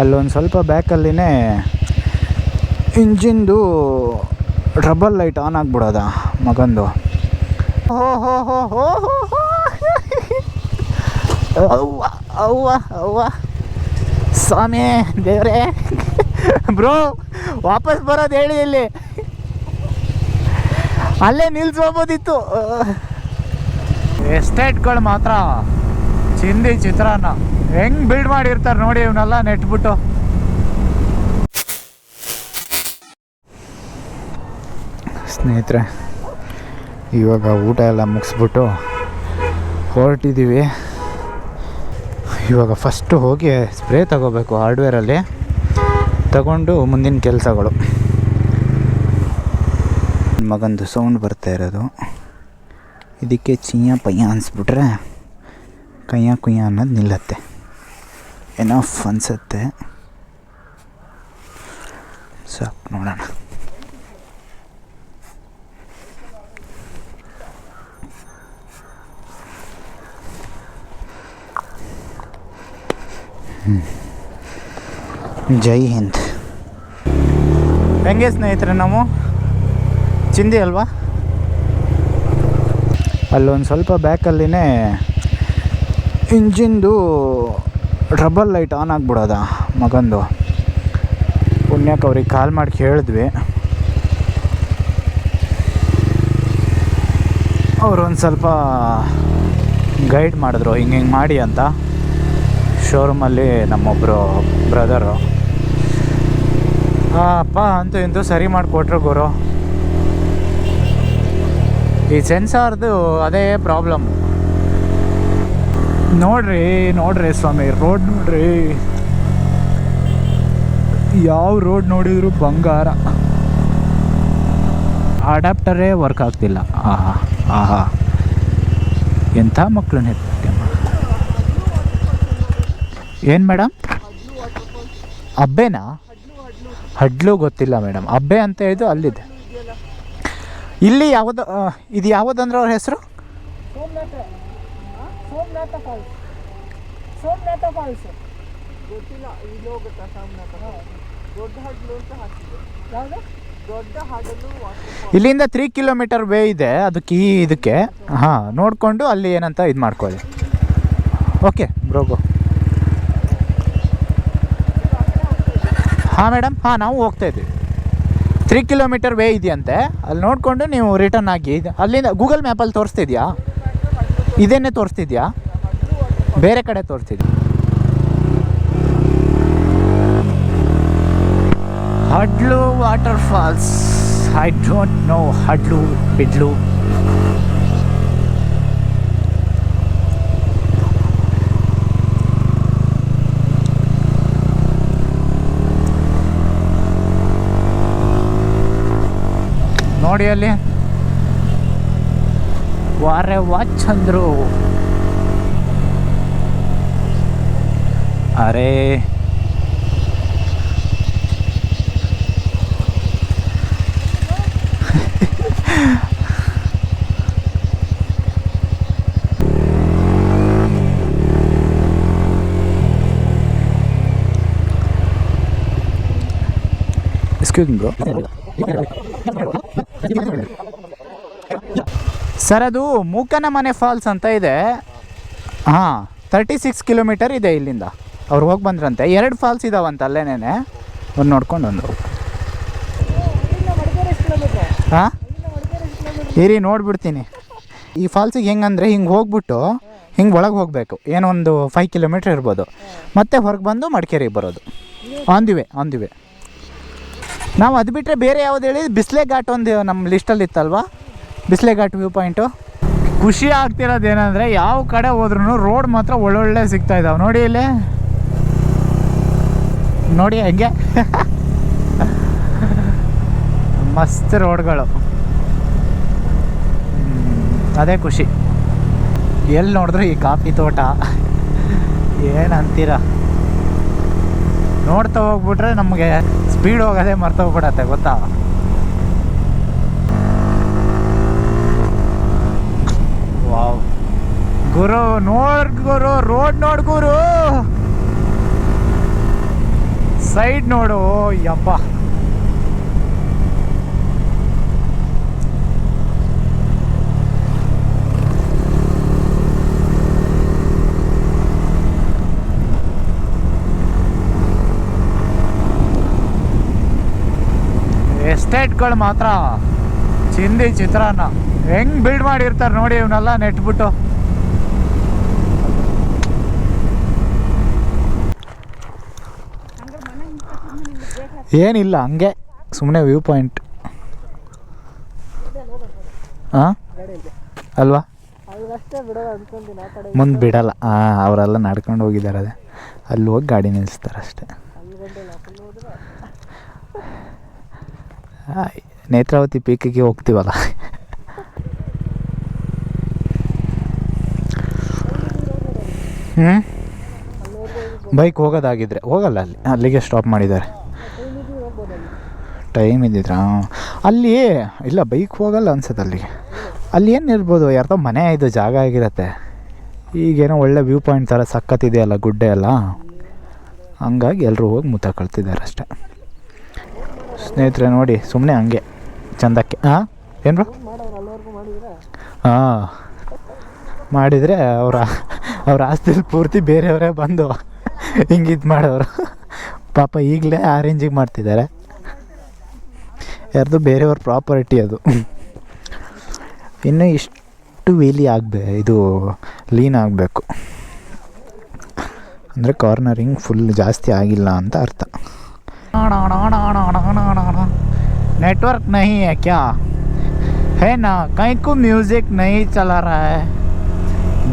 ಅಲ್ಲೊಂದು ಸ್ವಲ್ಪ ಬ್ಯಾಕಲ್ಲಿನೇ ಇಂಜಿನ್ದು ಡ್ರಬಲ್ ಲೈಟ್ ಆನ್ ಆಗಿಬಿಡೋದ ಮಗಂದು. ಹೋ ಹೋ ಹೋ ಹೋ ಹೋ ಹೋ. ಅವ್ವ ಅವ್ವ ಅವ್ವ. ಸ್ವಾಮಿ ದೇವ್ರೆ. ಬ್ರೋ ವಾಪಸ್ ಬರೋದು ಹೇಳಿ ಇಲ್ಲಿ. ಅಲ್ಲೇ ನಿಲ್ಸ್ಕೋಬೋದಿತ್ತು. ಎಸ್ಟೇಟ್ಗಳು ಮಾತ್ರ. ಚಿಂದಿ ಚಿತ್ರಾನ್ನ. ಹೆಂಗ್ ಬಿಲ್ಡ್ ಮಾಡಿರ್ತಾರೆ ನೋಡಿ ಇವನ್ನೆಲ್ಲ ನೆಟ್ಬಿಟ್ಟು. ಸ್ನೇಹಿತರೆ, ಇವಾಗ ಊಟ ಎಲ್ಲ ಮುಗಿಸ್ಬಿಟ್ಟು ಹೊರಟಿದ್ದೀವಿ ಇವಾಗ ಫಸ್ಟು ಹೋಗಿ ಸ್ಪ್ರೇ ತಗೋಬೇಕು ಹಾರ್ಡ್ವೇರಲ್ಲಿ ತಗೊಂಡು ಮುಂದಿನ ಕೆಲಸಗಳು. ಮಗಂದು ಸೌಂಡ್ ಬರ್ತಾ ಇರೋದು. ಇದಕ್ಕೆ ಚೀಯ ಪಯ್ಯ ಅನ್ಸ್ಬಿಟ್ರೆ ಕಯ್ಯ ಕುಯ್ಯ ಅನ್ನೋದು ನಿಲ್ಲತ್ತೆ. ಎನಫ್ ಅನ್ಸುತ್ತೆ. ಸಾಕು ನೋಡೋಣ. ಜೈ ಹಿಂದ್. ಹೆಂಗೆ ಸ್ನೇಹಿತರೆ ನಾವು? ಚಿಂದಿ ಅಲ್ವಾ? ಅಲ್ಲೊಂದು ಸ್ವಲ್ಪ ಬ್ಯಾಕಲ್ಲಿನೇ ಇಂಜಿನ್ದು ಟ್ರಬಲ್ ಲೈಟ್ ಆನ್ ಆಗ್ಬಿಡೋದ ಮಗಂದು. ಪುಣ್ಯಕ್ಕೆ ಅವ್ರಿಗೆ ಕಾಲ್ ಮಾಡಿ ಕೇಳಿದ್ವಿ. ಅವರು ಒಂದು ಸ್ವಲ್ಪ ಗೈಡ್ ಮಾಡಿದ್ರು, ಹಿಂಗೆ ಹಿಂಗೆ ಮಾಡಿ ಅಂತ. ಶೋರೂಮಲ್ಲಿ ನಮ್ಮೊಬ್ಬರು ಬ್ರದರು ಅಪ್ಪ, ಅಂತೂ ಇಂತೂ ಸರಿ ಮಾಡಿಕೊಟ್ರು ಗುರು. ಈ ಸೆನ್ಸಾರ್ದು ಅದೇ ಪ್ರಾಬ್ಲಮ್ ನೋಡ್ರಿ ನೋಡ್ರಿ ಸ್ವಾಮಿ, ರೋಡ್ ನೋಡ್ರಿ. ಯಾವ ರೋಡ್ ನೋಡಿದ್ರು ಬಂಗಾರ. ಅಡಾಪ್ಟರೇ ವರ್ಕ್ ಆಗ್ತಿಲ್ಲ. ಆಹಾ ಆಹಾ. ಎಂಥ ಮಕ್ಕಳು ನೆಟ್ಬಿಟ್ಟೆ ಏನು ಮೇಡಮ್? ಅಬ್ಬೆನಾ? ಹಡ್ಲು ಗೊತ್ತಿಲ್ಲ ಮೇಡಮ್. ಅಬ್ಬೆ ಅಂತ ಹೇಳಿದ್ದು ಅಲ್ಲಿದೆ. ಇಲ್ಲಿ ಯಾವುದು ಇದು ಯಾವುದಂದ್ರೆ ಅವ್ರ ಹೆಸರು? ಸೋಮನಾಥ ಫಾಲ್ಸ್ ಸೋಮನಾಥ ಫಾಲ್ಸ್ ಗೊತ್ತಿಲ್ಲ ಇಲ್ಲಿ ಹೋಗುತ್ತಾ ಸೋಮನಾಥ ದೊಡ್ಡ ಹಡಲು ಅಂತ ಹಾಕಿದೆ ಯಾವುದು? ದೊಡ್ಡ ಹಡಲು ವಾಟರ್ ಇಲ್ಲಿಂದ ತ್ರೀ ಕಿಲೋಮೀಟರ್ ವೇ ಇದೆ ಅದಕ್ಕೆ ಈ ಇದಕ್ಕೆ. ಹಾಂ ನೋಡಿಕೊಂಡು ಅಲ್ಲಿ ಏನಂತ ಇದು ಮಾಡ್ಕೊಳ್ಳಿ. ಓಕೆ ಬ್ರೋಗೋ ಹಾಂ ಮೇಡಮ್ ಹಾಂ ನಾವು ಹೋಗ್ತಾ ಇದ್ದೀವಿ. ತ್ರೀ ಕಿಲೋಮೀಟರ್ ವೇ ಇದೆಯಂತೆ. ಅಲ್ಲಿ ನೋಡಿಕೊಂಡು ನೀವು ರಿಟರ್ನ್ ಆಗಿ ಇದು- ಅಲ್ಲಿಂದ ಗೂಗಲ್ ಮ್ಯಾಪಲ್ಲಿ ತೋರಿಸ್ತಿದ್ಯಾ ಇದೇನೇ ತೋರಿಸ್ತಿದ್ಯಾ? ಬೇರೆ ಕಡೆ ತೋರಿಸ್ತಿದ್ಯಾ? Hadlu water falls. I don't know Hadlu, ಬಿಡ್ಲು. ನೋಡಿ ಅಲ್ಲಿ. ವಾರೆ ವಾಚ್ ಅಂದ್ರು ಅರೇ ಎಕ್ಸ್ಕ್ಯೂಸ್ ಬ್ರೋ ಸರ್ ಅದು ಮೂಕನ ಮನೆ ಫಾಲ್ಸ್ ಅಂತ ಇದೆ. ಹಾಂ ತರ್ಟಿ ಸಿಕ್ಸ್ ಕಿಲೋಮೀಟರ್ ಇದೆ ಇಲ್ಲಿಂದ. ಅವ್ರು ಹೋಗಿ ಬಂದ್ರಂತೆ. ಎರಡು ಫಾಲ್ಸ್ ಇದಾವಂತ ಅಲ್ಲೇನೇ ಒಂದು ನೋಡ್ಕೊಂಡು ಒಂದು. ಹಾಂ? ಇರಿ, ನೋಡ್ಬಿಡ್ತೀನಿ. ಈ ಫಾಲ್ಸಿಗೆ ಹೆಂಗಂದ್ರೆ ಹಿಂಗೆ ಹೋಗ್ಬಿಟ್ಟು ಹಿಂಗೆ ಒಳಗೆ ಹೋಗಬೇಕು. ಒಂದು ಫೈವ್ ಕಿಲೋಮೀಟ್ರ್ ಇರ್ಬೋದು. ಮತ್ತೆ ಹೊರಗೆ ಬಂದು ಮಡಿಕೇರಿಗೆ ಬರೋದು. On the way on the way ನಾವು ಅದು ಬಿಟ್ಟರೆ ಬೇರೆ ಯಾವ್ದು ಹೇಳಿ? ಬಿಸ್ಲೆ ಘಾಟ್ ಒಂದು ನಮ್ಮ ಲಿಸ್ಟಲ್ಲಿ ಇತ್ತಲ್ವಾ ಬಿಸ್ಲೆ ಘಾಟ್ ವ್ಯೂ ಪಾಯಿಂಟು. ಖುಷಿ ಆಗ್ತಿರೋದು ಏನಂದರೆ ಯಾವ ಕಡೆ ಹೋದ್ರೂ ರೋಡ್ ಮಾತ್ರ ಒಳ್ಳೊಳ್ಳೆ ಸಿಗ್ತಾ ಇದ್ದಾವೆ ನೋಡಿ ಇಲ್ಲಿ. ನೋಡಿ ಹೆಂಗೆ. ಮಸ್ತ್ ರೋಡ್ಗಳು. ಅದೇ ಖುಷಿ. ಎಲ್ಲಿ ನೋಡಿದ್ರು ಈ ಕಾಫಿ ತೋಟ. ಏನಂತೀರ? ನೋಡ್ತಾ ಹೋಗ್ಬಿಟ್ರೆ ನಮಗೆ ಸ್ಪೀಡ್ ಹೋಗೋದೇ ಮರ್ತೋಗ್ಬಿಡತ್ತೆ, ಗೊತ್ತಾ? ಗುರು ನೋಡ್ ಗುರು, ರೋಡ್ ನೋಡ್ ಗುರು. ಸೈಡ್ ನೋಡು ಯಪ್ಪ. ಎಸ್ಟೇಟ್ಗಳು ಮಾತ್ರ. ಚಿಂದಿ ಚಿತ್ರಾನ್ನ. ಹೆಂಗ್ ಬಿಲ್ಡ್ ಮಾಡಿರ್ತಾರೆ ನೋಡಿ ಇವನ್ನೆಲ್ಲ ನೆಟ್ಬಿಟ್ಟು ಹಂಗೆ ಮನೆ ಮುಖಕ್ಕೆ ನಿಮ್ಗೆ ಬೇಕಾ ಏನಿಲ್ಲ, ಹಂಗೆ. ಸುಮ್ಮನೆ ವ್ಯೂ ಪಾಯಿಂಟ್ ಹಾಂ ಅಲ್ವಾ? ಮುಂದೆ ಬಿಡಲ್ಲ. ಹಾಂ ಅವರೆಲ್ಲ ನಡ್ಕೊಂಡು ಹೋಗಿದ್ದಾರೆ ಅದೇ. ಅಲ್ಲಿ ಹೋಗಿ ಗಾಡಿ ನಿಲ್ಲಿಸ್ತಾರೆ ಅಷ್ಟೇ. ನೇತ್ರಾವತಿ ಪೀಕಿಗೆ ಹೋಗ್ತೀವಲ್ಲ? ಹ್ಞೂ ಬೈಕ್ ಹೋಗೋದಾಗಿದ್ರೆ, ಹೋಗಲ್ಲ ಅಲ್ಲಿ. ಅಲ್ಲಿಗೆ ಸ್ಟಾಪ್ ಮಾಡಿದ್ದಾರೆ ಟೈಮ್ ಇದ್ದು ಹೋಗ್ಬೋದು ಅಲ್ಲಿ ಟೈಮ್ ಇದ್ದಿದ್ರಾ? ಅಲ್ಲಿ, ಇಲ್ಲ ಬೈಕ್ ಹೋಗಲ್ಲ ಅನ್ಸುತ್ತೆ ಅಲ್ಲಿ ಅಲ್ಲಿ ಏನು ಇರ್ಬೋದು? ಯಾರ್ದೋ ಮನೆ ಇದು ಜಾಗ ಆಗಿರತ್ತೆ. ಈಗೇನೋ ಒಳ್ಳೆ ವ್ಯೂ ಪಾಯಿಂಟ್ ಥರ ಸಕ್ಕತ್ತಿದೆಯಲ್ಲ ಗುಡ್ಡೆ ಎಲ್ಲ. ಹಂಗಾಗಿ ಎಲ್ಲರೂ ಹೋಗಿ ಮುತ್ತ ಕಳ್ತಿದ್ದಾರೆ ಅಷ್ಟೆ. ಸ್ನೇಹಿತರೆ, ನೋಡಿ ಸುಮ್ಮನೆ ಹಂಗೆ, ಚಂದಕ್ಕೆ. ಹಾಂ ಏನು ಹಾಂ ಮಾಡಿದರೆ ಅವರ, ಅವ್ರ ಆಸ್ತಿಲಿ ಪೂರ್ತಿ ಬೇರೆಯವರೇ ಬಂದು ಹಿಂಗಿದ್ದು ಮಾಡೋರು. ಪಾಪ ಈಗಲೇ ಆರೆಂಜಿಗೆ ರೇಂಜಿಗೆ ಮಾಡ್ತಿದ್ದಾರೆ. ಯಾರ್ದು ಬೇರೆಯವ್ರ ಪ್ರಾಪರ್ಟಿ ಅದು. ಇನ್ನು ಇಷ್ಟು ವೀಲಿ ಆಗಬೇ, ಇದು ಲೀನ್ ಆಗಬೇಕು. ಅಂದರೆ ಕಾರ್ನರಿಂಗ್ ಫುಲ್ ಜಾಸ್ತಿ ಆಗಿಲ್ಲ ಅಂತ ಅರ್ಥ. ನೆಟ್ವರ್ಕ್ ನಹಿ ಹೇ ಕ್ಯಾ? ಹೇ ನಾ, ಕೈಕು ಮ್ಯೂಸಿಕ್ ನಹಿ ಚಲಾ ರಾ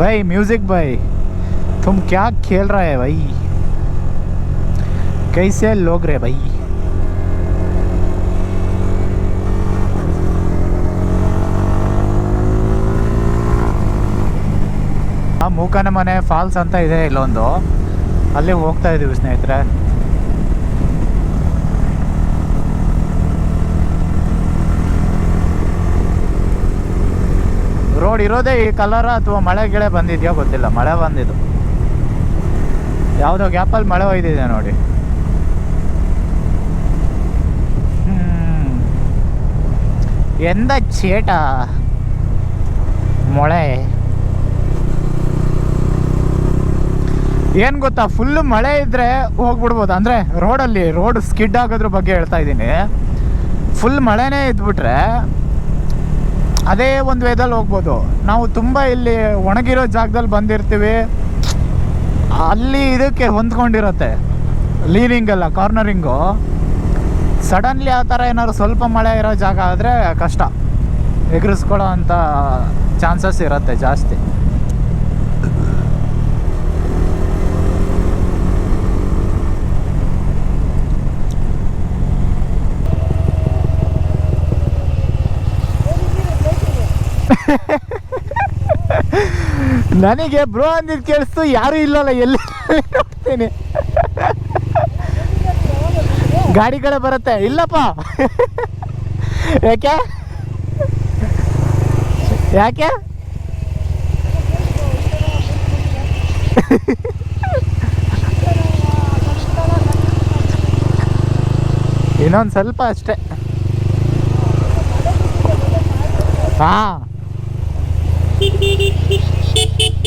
ಬೈ ಮ್ಯೂಸಿಕ್ ಬೈ. ತುಮ್ ಕ್ಯಾ ಖೇಲ್ ರಾ ಹೈ ಬೈ कैसे लोग रे भाई ಮೂಕನ ಮನೆ ಫಾಲ್ಸ್ ಅಂತ ಇದೆ ಇಲ್ಲೊಂದು. ಅಲ್ಲಿ ಹೋಗ್ತಾ ಇದೀವಿ ಸ್ನೇಹಿತರೆ. ರೋಡ್ ಇರೋದೇ ಈ ಕಲರ ಅಥವಾ ಮಳೆ ಗಿಳೆ ಬಂದಿದೆಯೋ ಗೊತ್ತಿಲ್ಲ. ಮಳೆ ಬಂದಿದ್ದು. ಯಾವುದೋ ಗ್ಯಾಪಲ್ಲಿ ಮಳೆ ಒಯ್ದಿದೆ ನೋಡಿ. ಎಂದ ಚೇಟ. ಮೊಳೆ. ಏನು ಗೊತ್ತಾ ಫುಲ್ ಮಳೆ ಇದ್ರೆ ಹೋಗ್ಬಿಡ್ಬೋದು. ಅಂದರೆ ರೋಡಲ್ಲಿ ರೋಡ್ ಸ್ಕಿಡ್ ಆಗೋದ್ರ ಬಗ್ಗೆ ಹೇಳ್ತಾ ಇದ್ದೀನಿ. ಫುಲ್ ಮಳೆನೇ ಇದ್ಬಿಟ್ರೆ ಅದೇ ಒಂದು ವೇದಲ್ಲಿ ಹೋಗ್ಬೋದು. ನಾವು ತುಂಬ ಇಲ್ಲಿ ಒಣಗಿರೋ ಜಾಗದಲ್ಲಿ ಬಂದಿರ್ತೀವಿ. ಅಲ್ಲಿ ಇದಕ್ಕೆ ಹೊಂದ್ಕೊಂಡಿರುತ್ತೆ ಲೀನಿಂಗ್ ಎಲ್ಲ ಕಾರ್ನರಿಂಗು ಸಡನ್ಲಿ ಆ ಥರ ಏನಾದ್ರು ಸ್ವಲ್ಪ ಮಳೆ ಇರೋ ಜಾಗ ಆದರೆ ಕಷ್ಟ. ಎಗರಿಸ್ಕೊಳ್ಳೋ ಅಂಥ ಚಾನ್ಸಸ್ ಇರುತ್ತೆ ಜಾಸ್ತಿ. ನನಗೆ ಬ್ರೋ ಅಂದಿದ್ದು ಕೇಳಿಸ್ತು ಯಾರೂ ಇಲ್ಲಲ್ಲ, ಎಲ್ಲಿ ನೋಡ್ತೀನಿ ಗಾಡಿ ಕಡೆ ಬರುತ್ತೆ. ಇಲ್ಲಪ್ಪ. ಯಾಕೆ? ಯಾಕೆ? ಇನ್ನೊಂದು ಸ್ವಲ್ಪ ಅಷ್ಟೇ. ಹಾಂ. Hehehehe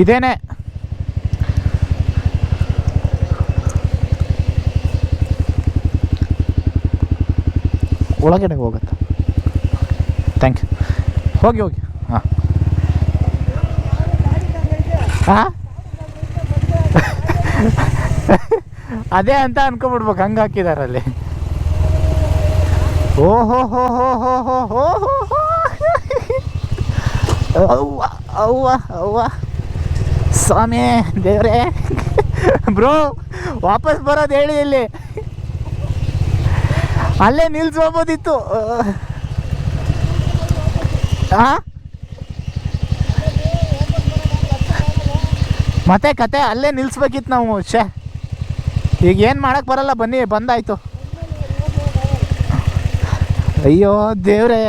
ಇದೇನೆ. ಒಳಗಡೆ ಹೋಗುತ್ತೆ. ಥ್ಯಾಂಕ್ ಯು ಹೋಗಿ ಹೋಗಿ. ಹಾಂ. ಹಾಂ? ಅದೇ ಅಂತ ಅನ್ಕೊಬಿಡ್ಬೇಕು ಹಂಗೆ ಹಾಕಿದಾರಲ್ಲಿ ಓಹೋ ಹೋ ಹೋ ಹೋ ಹೋ ಹೋ ಹೋ. ಅವ್ವ ಅವ್ವ ಅವ್ವ. ಸ್ವಾಮಿ, ದೇವ್ರೇ. ಬ್ರೋ, ವಾಪಸ್ ಬರೋದು ಹೇಳಿ ಇಲ್ಲಿ. ಅಲ್ಲೇ ನಿಲ್ಸ್ಬೋದಿತ್ತು ಹಾ ಮತ್ತೆ ಕತೆ, ಅಲ್ಲೇ ನಿಲ್ಸ್ಬೇಕಿತ್ತು ನಾವು ಶೇ ಈಗ ಏನು ಮಾಡೋಕ್ಕೆ ಬರಲ್ಲ, ಬನ್ನಿ, ಬಂದಾಯ್ತು. ಅಯ್ಯೋ, ದೇವ್ರೇ.